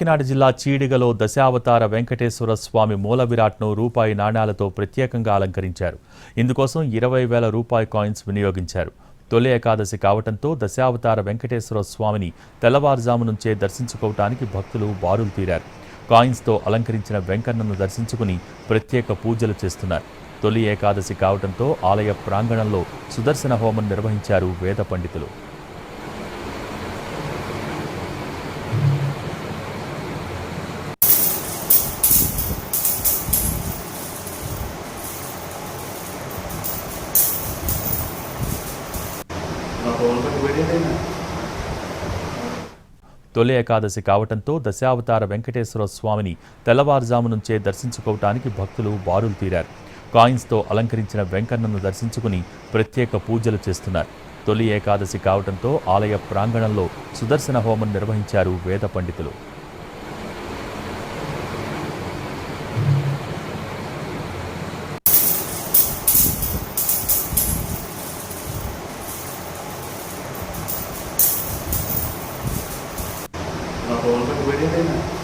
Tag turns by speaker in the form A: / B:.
A: కాకినాడ జిల్లా చీడిగలో దశావతార వెంకటేశ్వర స్వామి మూల విరాట్ను రూపాయి నాణ్యాలతో ప్రత్యేకంగా అలంకరించారు. ఇందుకోసం ఇరవై వేల రూపాయి కాయిన్స్ వినియోగించారు. తొలి ఏకాదశి కావటంతో దశావతార వెంకటేశ్వర స్వామిని తెల్లవారుజాము నుంచే దర్శించుకోవటానికి భక్తులు బారులు తీరారు. కాయిన్స్తో అలంకరించిన వెంకన్నను దర్శించుకుని ప్రత్యేక పూజలు చేస్తున్నారు. తొలి ఏకాదశి కావటంతో ఆలయ ప్రాంగణంలో సుదర్శన హోమం నిర్వహించారు వేద పండితులు. తొలి ఏకాదశి కావటంతో దశావతార వెంకటేశ్వర స్వామిని తెల్లవారుజాము నుంచే దర్శించుకోవటానికి భక్తులు బారులు తీరారు. కాయిన్స్తో అలంకరించిన వెంకన్నను దర్శించుకుని ప్రత్యేక పూజలు చేస్తున్నారు. తొలి ఏకాదశి కావటంతో ఆలయ ప్రాంగణంలో సుదర్శన హోమం నిర్వహించారు వేద పండితులు.
B: ഗവൺമെന്റ് പേടിയുണ്ടായിരുന്നു